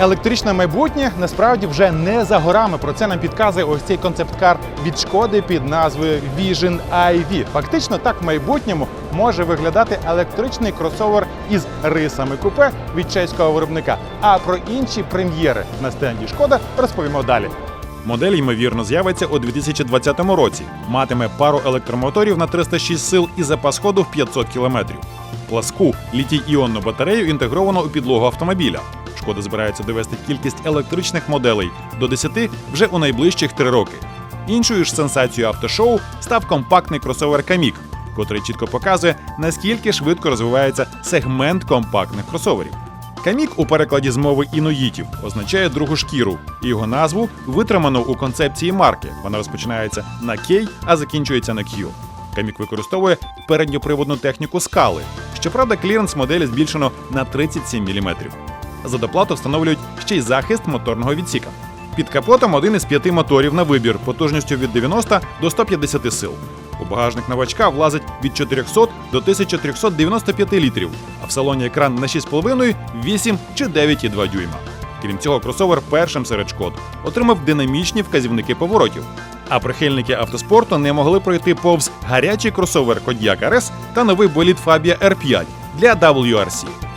Електричне майбутнє насправді вже не за горами. Про це нам підказує ось цей концепт-кар від шкоди під назвою Vision IV. Фактично, так в майбутньому може виглядати електричний кросовер із рисами купе від чеського виробника. А про інші прем'єри на стенді шкода розповімо далі. Модель ймовірно з'явиться у 2020 році. Матиме пару електромоторів на 306 сил і запас ходу в 500 км. Пласку літій-іонну батарею інтегровано у підлогу автомобіля. Шкода збирається довести кількість електричних моделей до 10 вже у найближчих три роки. Іншою ж сенсацією автошоу став компактний кросовер Камік, котрий чітко показує, наскільки швидко розвивається сегмент компактних кросоверів. Камік у перекладі з мови інуїтів означає другу шкіру, і його назву витримано у концепції марки. Вона розпочинається на K, а закінчується на Q. Камік використовує передньоприводну техніку скали. Щоправда, кліренс моделі збільшено на 37 мм. За доплату встановлюють ще й захист моторного відсіка. Під капотом один із п'яти моторів на вибір потужністю від 90 до 150 сил. У багажник новачка влазить від 400 до 1395 літрів, а в салоні екран на 6,5, 8 чи 9,2 дюйма. Крім цього, кросовер першим серед шкод отримав динамічні вказівники поворотів. А прихильники автоспорту не могли пройти повз гарячий кросовер Kodiaq RS та новий болід Fabia R5 для WRC.